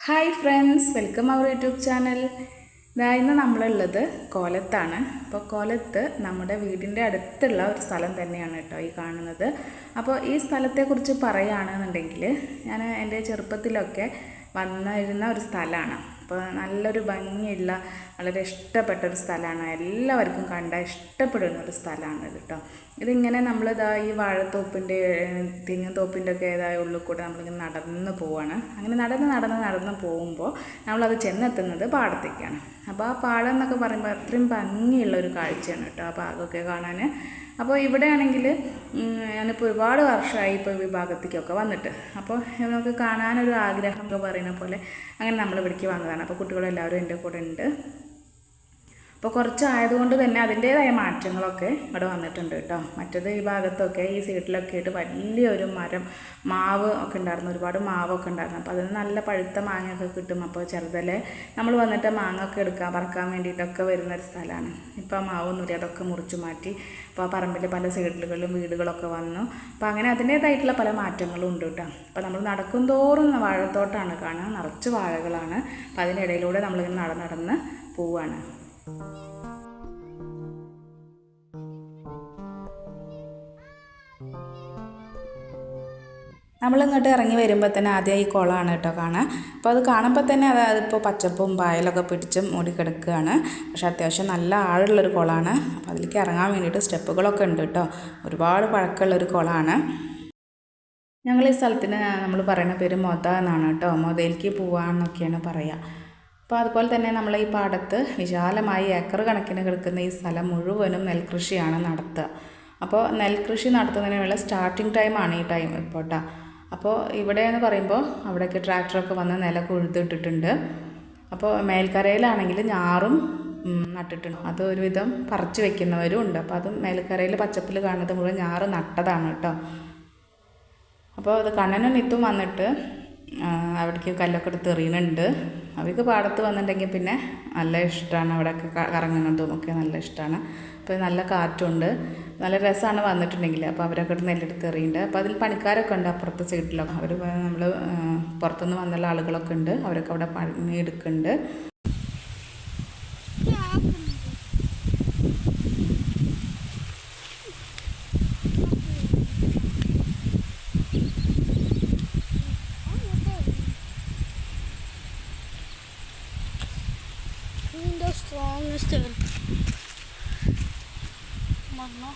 Hi friends welcome our YouTube channel. ഇതാ ഇന്ന് നമ്മളുള്ളത് കോലത്താണ്. അപ്പോൾ കോലത്ത് നമ്മുടെ വീടിന്റെ അടുത്തുള്ള ഒരു സ്ഥലം തന്നെയാണ് കേട്ടോ ഈ കാണുന്നത്. അപ്പോൾ ഈ സ്ഥലത്തെക്കുറിച്ച് പറയുകയാണെന്നുണ്ടെങ്കിൽ ഞാൻ എന്റെ ചെറുപ്പത്തിലൊക്കെ വന്നിരുന്ന ഒരു സ്ഥലമാണ്. അപ്പോൾ നല്ലൊരു ഭംഗിയുള്ള വളരെ ഇഷ്ടപ്പെട്ട ഒരു സ്ഥലമാണ്. എല്ലാവർക്കും കണ്ടാൽ ഇഷ്ടപ്പെടുന്ന ഒരു സ്ഥലമാണ് കേട്ടോ ഇതിങ്ങനെ നമ്മളിതാ ഈ വാഴത്തോപ്പിന്റെ തെങ്ങും തോപ്പിന്റെ ഒക്കെ ഏതായ ഉള്ളിൽ കൂടെ നമ്മളിങ്ങനെ നടന്ന് പോവാണ്. അങ്ങനെ നടന്ന് നടന്ന് നടന്ന് പോകുമ്പോൾ നമ്മളത് ചെന്നെത്തുന്നത് പാടത്തേക്കാണ്. അപ്പോൾ ആ പാടം എന്നൊക്കെ പറയുമ്പോൾ അത്രയും ഭംഗിയുള്ള ഒരു കാഴ്ചയാണ് കേട്ടോ ആ ഭാഗമൊക്കെ കാണാൻ. അപ്പോൾ ഇവിടെയാണെങ്കിൽ ഞാനിപ്പോൾ ഒരുപാട് വർഷമായി ഇപ്പോൾ വിഭാഗത്തേക്കൊക്കെ ഭാഗത്തേക്കൊക്കെ വന്നിട്ട്. അപ്പോൾ നമുക്ക് കാണാനൊരു ആഗ്രഹം ഒക്കെ പറയുന്ന പോലെ അങ്ങനെ നമ്മൾ ഇവിടേക്ക് വന്നതാണ്. അപ്പോൾ കുട്ടികളെല്ലാവരും എന്റെ കൂടെ ഉണ്ട് അപ്പോൾ കുറച്ചായതുകൊണ്ട് തന്നെ അതിന്റേതായ മാറ്റങ്ങളൊക്കെ ഇവിടെ വന്നിട്ടുണ്ട് കേട്ടോ. മറ്റത് ഈ ഭാഗത്തൊക്കെ ഈ സൈഡിലൊക്കെ ആയിട്ട് വലിയൊരു മരം മാവ് ഒക്കെ ഉണ്ടായിരുന്നു. ഒരുപാട് മാവൊക്കെ ഉണ്ടായിരുന്നു. അപ്പോൾ അതിന് നല്ല പഴുത്ത മാങ്ങയൊക്കെ കിട്ടും. അപ്പോൾ ചെറുതല്ലേ നമ്മൾ വന്നിട്ട് മാങ്ങ ഒക്കെ എടുക്കാൻ പറക്കാൻ വേണ്ടിയിട്ടൊക്കെ വരുന്ന ഒരു സ്ഥലമാണ്. ഇപ്പോൾ ആ മാവൊന്നുമില്ല അതൊക്കെ മുറിച്ചു മാറ്റി അപ്പോൾ ആ പറമ്പിൽ പല സൈഡിലുകളിലും വീടുകളൊക്കെ വന്നു. അപ്പോൾ അങ്ങനെ അതിന്റേതായിട്ടുള്ള പല മാറ്റങ്ങളും ഉണ്ട് കേട്ടോ. അപ്പോൾ നമ്മൾ നടക്കും തോറും വാഴത്തോട്ടാണ് കാണുക. നിറച്ച് വാഴകളാണ്. അപ്പോൾ അതിനിടയിലൂടെ നമ്മളിങ്ങനെ നടന്ന് നടന്ന് പോവുകയാണ് നമ്മളിങ്ങോട്ട് ഇറങ്ങി വരുമ്പോൾ തന്നെ ആദ്യം ഈ കുളമാണ് കേട്ടോ കാണാൻ അപ്പോൾ അത് കാണുമ്പോൾ തന്നെ അത് അതിപ്പോൾ പച്ചപ്പും പായലൊക്കെ പിടിച്ചും മൂടിക്കിടക്കുകയാണ്. പക്ഷേ അത്യാവശ്യം നല്ല ആഴമുള്ളൊരു കുളമാണ്. അപ്പോൾ അതിലേക്ക് ഇറങ്ങാൻ വേണ്ടിയിട്ട് സ്റ്റെപ്പുകളൊക്കെ ഉണ്ട് കേട്ടോ. ഒരുപാട് പഴക്കമുള്ളൊരു കുളമാണ്. ഞങ്ങൾ ഈ സ്ഥലത്തിന് നമ്മൾ പറയുന്ന പേര് മൊത എന്നാണ് കേട്ടോ. മൊതയിലേക്ക് പോവാന്നൊക്കെയാണ് പറയുക അപ്പോൾ അതുപോലെ തന്നെ നമ്മൾ ഈ പാടത്ത് വിശാലമായി ഏക്കർ കണക്കിന് കിടക്കുന്ന ഈ സ്ഥലം മുഴുവനും നെൽകൃഷിയാണ് നടത്തുക. അപ്പോൾ നെൽകൃഷി നടത്തുന്നതിനുള്ള സ്റ്റാർട്ടിങ് ടൈമാണ് ഈ ടൈം ഇപ്പോൾ അപ്പോൾ ഇവിടെ എന്ന് പറയുമ്പോൾ അവിടേക്ക് ട്രാക്ടറൊക്കെ വന്ന് നില കൊഴുതിട്ടിട്ടുണ്ട് അപ്പോൾ മേൽക്കരയിലാണെങ്കിൽ ഞാറും നട്ടിട്ടുണ്ട്. അത് ഒരുവിധം പറിച്ച് വെക്കുന്നവരും ഉണ്ട്. അപ്പോൾ അതും മേൽക്കരയിൽ പച്ചപ്പിൽ കാണുന്നത് മുഴുവൻ ഞാറ് നട്ടതാണ് കേട്ടോ. അപ്പോൾ അത് കണ്ണനും നിത്തും വന്നിട്ട് അവിടേക്ക് കല്ലൊക്കെ എടുത്ത് എറിയുന്നുണ്ട്. അവർക്ക് പാടത്ത് വന്നിട്ടുണ്ടെങ്കിൽ പിന്നെ നല്ല ഇഷ്ടമാണ്. അവിടെയൊക്കെ കറങ്ങുന്നതും ഒക്കെ നല്ല ഇഷ്ടമാണ്. അപ്പോൾ നല്ല കാറ്റുണ്ട്. നല്ല രസമാണ് വന്നിട്ടുണ്ടെങ്കിൽ. അപ്പോൾ അവരൊക്കെ എടുത്ത് നെല്ലെടുത്ത് എറിയുന്നുണ്ട്. അപ്പോൾ അതിൽ പണിക്കാരൊക്കെ ഉണ്ട് അപ്പുറത്തെ സൈഡിലൊക്കെ. അവർ നമ്മൾ പുറത്തുനിന്ന് വന്നുള്ള ആളുകളൊക്കെ ഉണ്ട്. അവരൊക്കെ അവിടെ പണി എടുക്കുന്നുണ്ട് the strongest one. Mamma.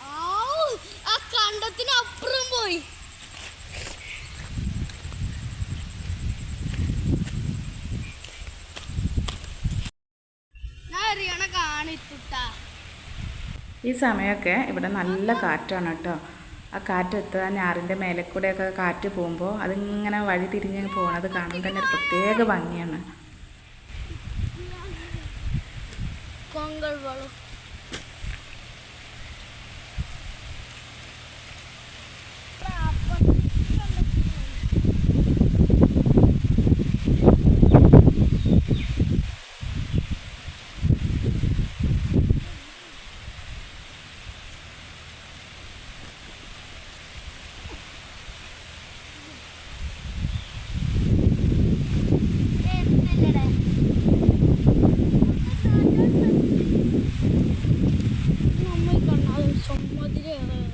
ഔ, ആ കണ്ടത്തിന് ഈ സമയമൊക്കെ ഇവിടെ നല്ല കാറ്റാണ് കേട്ടോ ആ കാറ്റ് കാറ്റെത്തുക ഞാറിന്റെ മേലെ കൂടെയൊക്കെ കാറ്റ് പോകുമ്പോൾ അതിങ്ങനെ വഴി തിരിഞ്ഞ് പോകണത് കാണുമ്പോൾ തന്നെ ഒരു പ്രത്യേക ഭംഗിയാണ്. Thank വളം.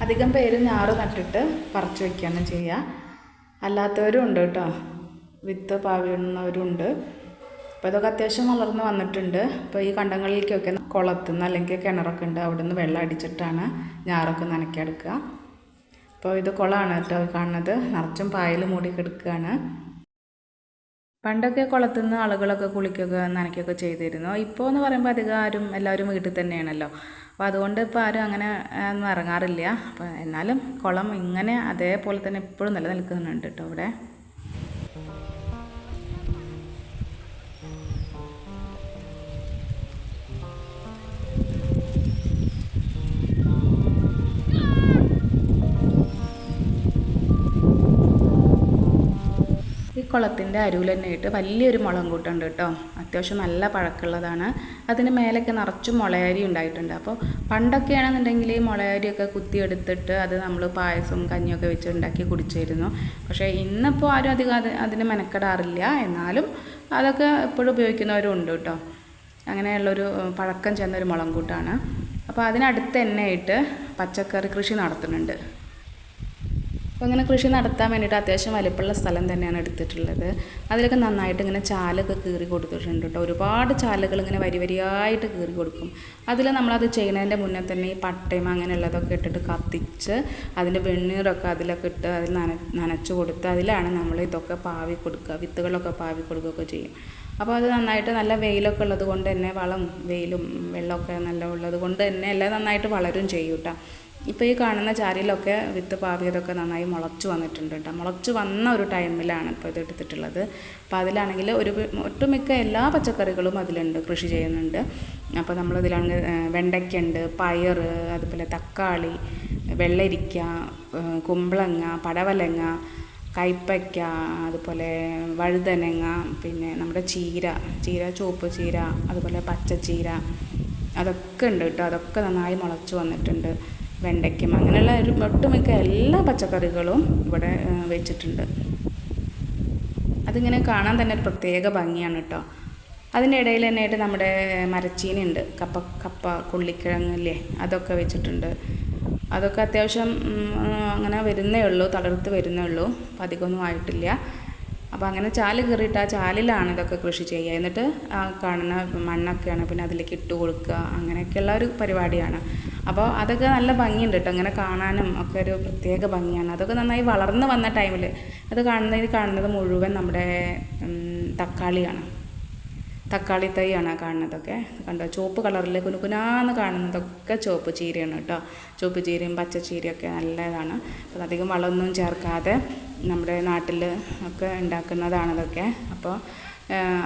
അധികം പേര് ഞാറ് നട്ടിട്ട് പറിച്ചു വയ്ക്കുകയാണ് ചെയ്യുക. അല്ലാത്തവരും ഉണ്ട് കേട്ടോ. വിത്ത് പാവിടുന്നവരും ഉണ്ട് അപ്പോൾ ഇതൊക്കെ അത്യാവശ്യം വളർന്ന് വന്നിട്ടുണ്ട്. ഇപ്പോൾ ഈ കണ്ടങ്ങളിലേക്കൊക്കെ കുളത്തുനിന്ന് അല്ലെങ്കിൽ കിണറൊക്കെ ഉണ്ട് അവിടെ നിന്ന് വെള്ളം അടിച്ചിട്ടാണ് ഞാറൊക്കെ നനയ്ക്കെടുക്കുക അപ്പോൾ ഇത് കുളമാണ് കേട്ടോ കാണുന്നത്. നിറച്ചും പായൽ മൂടി കിടക്കുകയാണ്. പണ്ടൊക്കെ കുളത്തുനിന്ന് ആളുകളൊക്കെ കുളിക്കുക നനയ്ക്കുകയൊക്കെ ചെയ്തിരുന്നു. ഇപ്പോൾ എന്ന് പറയുമ്പോൾ അധികം ആരും എല്ലാവരും വീട്ടിൽ തന്നെയാണല്ലോ. അപ്പോൾ അതുകൊണ്ട് ഇപ്പോൾ ആരും അങ്ങനെ ഒന്നും ഇറങ്ങാറില്ല. അപ്പോൾ എന്നാലും കുളം ഇങ്ങനെ അതേപോലെ തന്നെ ഇപ്പോഴും നിലനിൽക്കുന്നുണ്ട് കേട്ടോ ഇവിടെ. കുളത്തിന്റെ അരുവിൽ തന്നെ ഇട്ട് വലിയൊരു മുളം കൂട്ടുണ്ട് കേട്ടോ. അത്യാവശ്യം നല്ല പഴക്കമുള്ളതാണ് അതിന് മേലൊക്കെ നിറച്ചും മുളയരി ഉണ്ടായിട്ടുണ്ട്. അപ്പോൾ പണ്ടൊക്കെയാണെന്നുണ്ടെങ്കിൽ ഈ മുളയരിയൊക്കെ കുത്തിയെടുത്തിട്ട് അത് നമ്മൾ പായസവും കഞ്ഞിയൊക്കെ വെച്ച് ഉണ്ടാക്കി കുടിച്ചിരുന്നു പക്ഷേ ഇന്നിപ്പോൾ ആരും അധികം അത് അതിന് മെനക്കെടാറില്ല. എന്നാലും അതൊക്കെ എപ്പോഴും ഉപയോഗിക്കുന്നവരും ഉണ്ട് കേട്ടോ. അങ്ങനെയുള്ളൊരു പഴക്കം ചെന്നൊരു മുളം കൂട്ടാണ്. അപ്പോൾ അതിനടുത്ത് തന്നെ ആയിട്ട് പച്ചക്കറി കൃഷി നടത്തുന്നുണ്ട്. അപ്പോൾ ഇങ്ങനെ കൃഷി നടത്താൻ വേണ്ടിയിട്ട് അത്യാവശ്യം വലിപ്പമുള്ള സ്ഥലം തന്നെയാണ് എടുത്തിട്ടുള്ളത്. അതിലൊക്കെ നന്നായിട്ട് ഇങ്ങനെ ചാലൊക്കെ കീറി കൊടുത്തിട്ടുണ്ട് കേട്ടോ. ഒരുപാട് ചാലുകൾ ഇങ്ങനെ വരി വരിയായിട്ട് കീറി കൊടുക്കും. അതിൽ നമ്മളത് ചെയ്യുന്നതിന്റെ മുന്നേ തന്നെ ഈ പട്ടയും അങ്ങനെയുള്ളതൊക്കെ ഇട്ടിട്ട് കത്തിച്ച് അതിന്റെ വെണ്ണീറൊക്കെ അതിലൊക്കെ ഇട്ട് അതിൽ നന നനച്ചു കൊടുത്ത് അതിലാണ് നമ്മൾ ഇതൊക്കെ പാവി കൊടുക്കുക വിത്തുകളൊക്കെ പാവി കൊടുക്കുകയൊക്കെ ചെയ്യും. അപ്പോൾ അത് നന്നായിട്ട് നല്ല വെയിലൊക്കെ ഉള്ളത് കൊണ്ട് തന്നെ വളം വെയിലും വെള്ളമൊക്കെ നല്ല ഉള്ളത് കൊണ്ട് തന്നെ എല്ലാം നന്നായിട്ട് വളരും ചെയ്യും കേട്ടോ. ഇപ്പോൾ ഈ കാണുന്ന ചാരിയിലൊക്കെ വിത്ത് പാവിയതൊക്കെ നന്നായി മുളച്ചു വന്നിട്ടുണ്ട് കേട്ടോ. മുളച്ചു വന്ന ഒരു ടൈമിലാണ് ഇപ്പോൾ ഇത് എടുത്തിട്ടുള്ളത്. അപ്പോൾ അതിലാണെങ്കിൽ ഒരു ഒട്ടുമിക്ക എല്ലാ പച്ചക്കറികളും അതിലുണ്ട് കൃഷി ചെയ്യുന്നുണ്ട്. അപ്പോൾ നമ്മളിതിലാണെങ്കിൽ വെണ്ടയ്ക്കുണ്ട് പയർ അതുപോലെ തക്കാളി വെള്ളരിക്ക കുമ്പളങ്ങ പടവലങ്ങ കൈപ്പയ്ക്ക അതുപോലെ വഴുതനങ്ങ പിന്നെ നമ്മുടെ ചീര ചീര ചുവപ്പ് ചീര അതുപോലെ പച്ചച്ചീര അതൊക്കെ ഉണ്ട് കേട്ടോ. അതൊക്കെ നന്നായി മുളച്ചു വന്നിട്ടുണ്ട്. വെണ്ടയ്ക്കും അങ്ങനെയുള്ള ഒരു ഒട്ടുമിക്ക എല്ലാ പച്ചക്കറികളും ഇവിടെ വെച്ചിട്ടുണ്ട്. അതിങ്ങനെ കാണാൻ തന്നെ ഒരു പ്രത്യേക ഭംഗിയാണ് കേട്ടോ അതിന്റെ ഇടയിൽ തന്നെ ആയിട്ട് നമ്മുടെ മരച്ചീനി ഉണ്ട് കപ്പ കപ്പ കൊള്ളിക്കിഴങ്ങില്ലേ അതൊക്കെ വെച്ചിട്ടുണ്ട്. അതൊക്കെ അത്യാവശ്യം അങ്ങനെ വരുന്നേ ഉള്ളൂ തളർത്ത് വരുന്നേ ഉള്ളൂ. അപ്പം അധികമൊന്നും ആയിട്ടില്ല. അപ്പോൾ അങ്ങനെ ചാൽ കയറിയിട്ട് ആ ചാലിലാണ് ഇതൊക്കെ കൃഷി ചെയ്യുക. എന്നിട്ട് ആ കാണുന്ന മണ്ണൊക്കെയാണ് പിന്നെ അതിലേക്ക് ഇട്ട് കൊടുക്കുക. അങ്ങനെയൊക്കെയുള്ള ഒരു പരിപാടിയാണ്. അപ്പോൾ അതൊക്കെ നല്ല ഭംഗിയുണ്ട് കേട്ടോ അങ്ങനെ കാണാനും ഒക്കെ ഒരു പ്രത്യേക ഭംഗിയാണ്. അതൊക്കെ നന്നായി വളർന്നു വന്ന ടൈമിൽ അത് കാണുന്നതിൽ കാണുന്നത് മുഴുവൻ നമ്മുടെ തക്കാളിയാണ്. തക്കാളി തൈയാണ് കാണുന്നതൊക്കെ. കണ്ടോ? ചുവപ്പ് കളറിൽ കുനുകുനാന്ന് കാണുന്നതൊക്കെ ചുവപ്പ് ചീരയാണ് കേട്ടോ ചുവപ്പ് ചീരയും പച്ച ചീരയൊക്കെ നല്ലതാണ്. അപ്പോൾ അധികം വളമൊന്നും ചേർക്കാതെ നമ്മുടെ നാട്ടിൽ ഒക്കെ ഉണ്ടാക്കുന്നതാണ് അതൊക്കെ അപ്പോൾ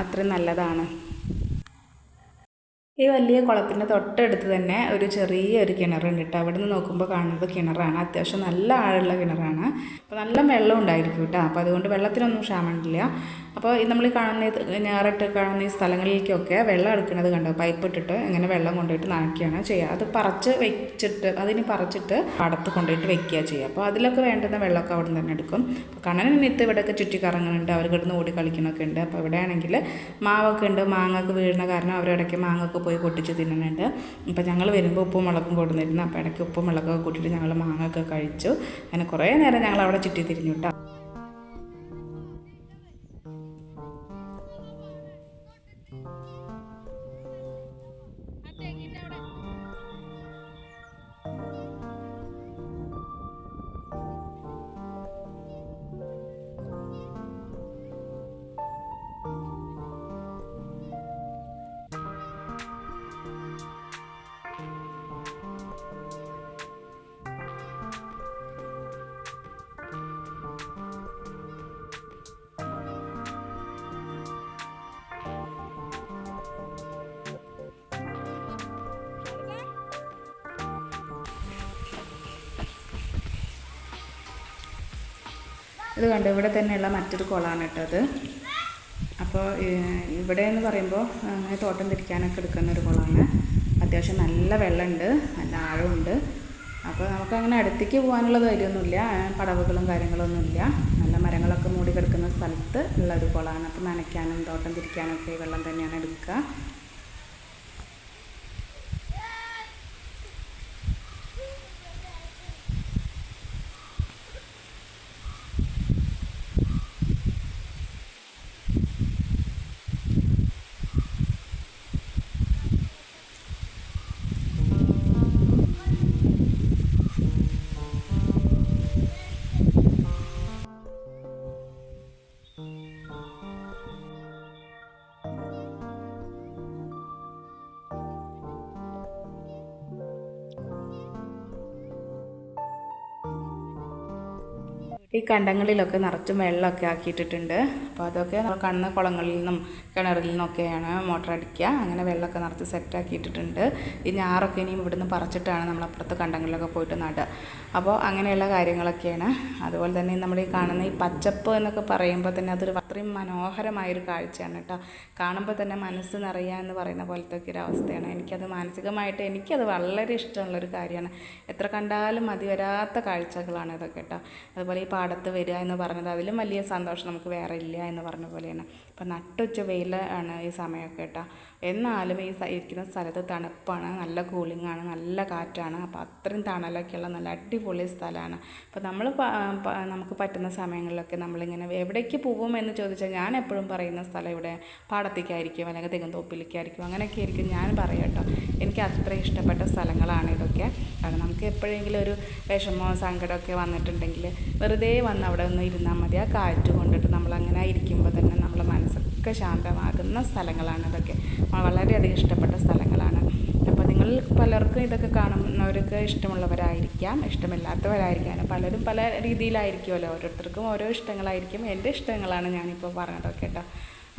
അത്രയും നല്ലതാണ്. ഈ വലിയ കുളത്തിന്റെ തൊട്ടടുത്ത് തന്നെ ഒരു ചെറിയൊരു കിണറുണ്ട് കേട്ടോ. അവിടെ നിന്ന് നോക്കുമ്പോൾ കാണുന്നത് കിണറാണ്. അത്യാവശ്യം നല്ല ആഴമുള്ള കിണറാണ്. അപ്പോൾ നല്ല വെള്ളം ഉണ്ടായിരിക്കും കേട്ടോ. അപ്പോൾ അതുകൊണ്ട് വെള്ളത്തിനൊന്നും ക്ഷാമമില്ല അപ്പോൾ നമ്മൾ കാണുന്ന ഞാറിട്ട് കാണുന്ന ഈ സ്ഥലങ്ങളിലേക്കൊക്കെ വെള്ളം എടുക്കുന്നത് കണ്ടോ? പൈപ്പ് ഇട്ടിട്ട് ഇങ്ങനെ വെള്ളം കൊണ്ടുപോയിട്ട് നനയ്ക്കുകയാണ് ചെയ്യുക. അത് പറിച്ച് വെച്ചിട്ട് അതിന് പറിച്ചിട്ട് പാടത്ത് കൊണ്ടുപോയിട്ട് വെക്കുക ചെയ്യുക. അപ്പോൾ അതിലൊക്കെ വേണ്ടുന്ന വെള്ളമൊക്കെ അവിടെ തന്നെ എടുക്കും. അപ്പോൾ നിത്ത് ഇവിടെയൊക്കെ ചുറ്റി കറങ്ങുന്നുണ്ട് അവർ കിടന്ന് ഓടി കളിക്കണമൊക്കെ ഉണ്ട്. അപ്പോൾ ഇവിടെ ആണെങ്കിൽ മാവൊക്കെ ഉണ്ട്. മാങ്ങൊക്കെ വീഴുന്ന കാരണം അവരിടയ്ക്ക് മാങ്ങൊക്കെ പോയി പൊട്ടിച്ച് തിന്നുന്നുണ്ട്. അപ്പോൾ ഞങ്ങൾ വരുമ്പോൾ ഉപ്പും മുളകും കൊടുന്നിരുന്നു അപ്പോൾ ഇടയ്ക്ക് ഉപ്പും മുളകൊക്കെ കൂട്ടിയിട്ട് ഞങ്ങൾ മാങ്ങൊക്കെ കഴിച്ചു. അങ്ങനെ കുറേ നേരം ഞങ്ങൾ അവിടെ ചുറ്റി തിരിഞ്ഞു കേട്ടോ. ഇത് കണ്ടോ ഇവിടെ തന്നെയുള്ള മറ്റൊരു കുളമാണ് കേട്ടോ അത് അപ്പോൾ ഇവിടെ എന്ന് പറയുമ്പോൾ അങ്ങനെ തോട്ടം തിരിക്കാനൊക്കെ എടുക്കുന്ന ഒരു കുളമാണ് അത്യാവശ്യം നല്ല വെള്ളമുണ്ട് നല്ല ആഴമുണ്ട്. അപ്പോൾ നമുക്ക് അങ്ങനെ അടുത്തേക്ക് പോകാനുള്ള ധൈര്യമൊന്നുമില്ല പടവുകളും കാര്യങ്ങളൊന്നുമില്ല. നല്ല മരങ്ങളൊക്കെ മൂടി കിടക്കുന്ന സ്ഥലത്ത് ഉള്ള ഒരു കുളമാണ് അപ്പോൾ നനയ്ക്കാനും തോട്ടം തിരിക്കാനൊക്കെ വെള്ളം തന്നെയാണ് എടുക്കുക. ഈ കണ്ടങ്ങളിലൊക്കെ നിറച്ചും വെള്ളമൊക്കെ ആക്കിയിട്ടിട്ടുണ്ട്. അപ്പോൾ അതൊക്കെ നമ്മൾ കണ്ണ് കുളങ്ങളിൽ നിന്നും കിണറിൽ നിന്നൊക്കെയാണ് മോട്ടർ അടിക്കുക. അങ്ങനെ വെള്ളമൊക്കെ നിറച്ച് സെറ്റ് ഇട്ടിട്ടുണ്ട് ഈ ഞാറൊക്കെ ഇനിയും ഇവിടുന്ന് പറിച്ചിട്ടാണ് നമ്മൾ അപ്പുറത്ത് കണ്ടങ്ങളിലൊക്കെ പോയിട്ട് നടുക. അപ്പോൾ അങ്ങനെയുള്ള കാര്യങ്ങളൊക്കെയാണ്. അതുപോലെ തന്നെ നമ്മൾ ഈ കാണുന്ന ഈ പച്ചപ്പ് എന്നൊക്കെ പറയുമ്പോൾ തന്നെ അതൊരു അത്രയും മനോഹരമായൊരു കാഴ്ചയാണ് കേട്ടോ. കാണുമ്പോൾ തന്നെ മനസ്സ് നിറയുക എന്ന് പറയുന്ന പോലത്തെ ഒക്കെ ഒരു അവസ്ഥയാണ്. എനിക്കത് മാനസികമായിട്ട് എനിക്കത് വളരെ ഇഷ്ടമുള്ളൊരു കാര്യമാണ്. എത്ര കണ്ടാലും മതി വരാത്ത കാഴ്ചകളാണ് ഇതൊക്കെ കേട്ടോ. അതുപോലെ ഈ പാടത്ത് വരിക എന്ന് പറഞ്ഞത് അതിലും വലിയ സന്തോഷം നമുക്ക് വേറെ ഇല്ല എന്ന് പറഞ്ഞ പോലെയാണ്. ഇപ്പം നട്ടുച്ച വെയിൽ ആണ് ഈ സമയമൊക്കെ കേട്ടോ. എന്നാലും ഈ ഇരിക്കുന്ന സ്ഥലത്ത് തണുപ്പാണ് നല്ല കൂളിംഗ് ആണ് നല്ല കാറ്റാണ്. അപ്പോൾ അത്രയും തണലൊക്കെയുള്ള നല്ല അടിപൊളി സ്ഥലമാണ്. അപ്പോൾ നമ്മൾ നമുക്ക് പറ്റുന്ന സമയങ്ങളിലൊക്കെ നമ്മളിങ്ങനെ എവിടേക്ക് പോകും എന്ന് ചോദിച്ചാൽ ഞാൻ എപ്പോഴും പറയുന്ന സ്ഥലം ഇവിടെ പാടത്തേക്കായിരിക്കും അല്ലെങ്കിൽ തെങ്ങും തോപ്പിലേക്കായിരിക്കും അങ്ങനെയൊക്കെ ആയിരിക്കും ഞാൻ പറയാം കേട്ടോ. എനിക്ക് അത്ര ഇഷ്ടപ്പെട്ട സ്ഥലങ്ങളാണ് ഇതൊക്കെ. കാരണം നമുക്ക് എപ്പോഴെങ്കിലും ഒരു വിഷമോ സങ്കടമൊക്കെ വന്നിട്ടുണ്ടെങ്കിൽ വെറുതെ വന്ന് അവിടെ ഒന്ന് ഇരുന്നാൽ മതി. ആ കാറ്റ് കൊണ്ടിട്ട് നമ്മളങ്ങനെ ഇരിക്കുമ്പോൾ തന്നെ നമ്മളെ മനസ്സൊക്കെ ശാന്തമാകുന്ന സ്ഥലങ്ങളാണ് ഇതൊക്കെ. വളരെയധികം ഇഷ്ടപ്പെട്ട സ്ഥലങ്ങളാണ്. അപ്പോൾ നിങ്ങൾ പലർക്കും ഇതൊക്കെ കാണുന്നവർക്ക് ഇഷ്ടമുള്ളവരായിരിക്കാം ഇഷ്ടമില്ലാത്തവരായിരിക്കാം. പലരും പല രീതിയിലായിരിക്കുമല്ലോ. ഓരോരുത്തർക്കും ഓരോ ഇഷ്ടങ്ങളായിരിക്കും. എന്റെ ഇഷ്ടങ്ങളാണ് ഞാനിപ്പോൾ പറഞ്ഞതൊക്കെ കേട്ടോ.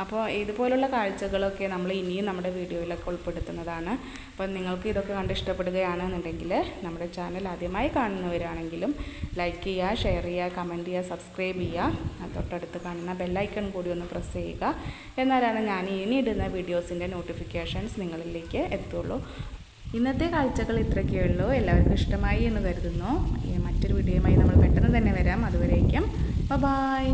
അപ്പോൾ ഇതുപോലുള്ള കാഴ്ചകളൊക്കെ നമ്മൾ ഇനിയും നമ്മുടെ വീഡിയോയിലൊക്കെ ഉൾപ്പെടുത്തുന്നതാണ്. അപ്പോൾ നിങ്ങൾക്ക് ഇതൊക്കെ കണ്ട് ഇഷ്ടപ്പെടുകയാണെന്നുണ്ടെങ്കിൽ നമ്മുടെ ചാനൽ ആദ്യമായി കാണുന്നവരാണെങ്കിലും ലൈക്ക് ചെയ്യുക ഷെയർ ചെയ്യുക കമന്റ് ചെയ്യുക സബ്സ്ക്രൈബ് ചെയ്യുക. തൊട്ടടുത്ത് കാണുന്ന ബെല്ലൈക്കൺ കൂടി ഒന്ന് പ്രസ് ചെയ്യുക. എന്നാലാണ് ഞാൻ ഇനി ഇടുന്ന വീഡിയോസിന്റെ നോട്ടിഫിക്കേഷൻസ് നിങ്ങളിലേക്ക് എത്തുള്ളൂ. ഇന്നത്തെ കാഴ്ചകൾ ഇത്രയൊക്കെ ഉള്ളൂ. എല്ലാവർക്കും ഇഷ്ടമായി എന്ന് കരുതുന്നു. മറ്റൊരു വീഡിയോയുമായി നമ്മൾ പെട്ടെന്ന് തന്നെ വരാം. അതുവരേക്കും. ബൈ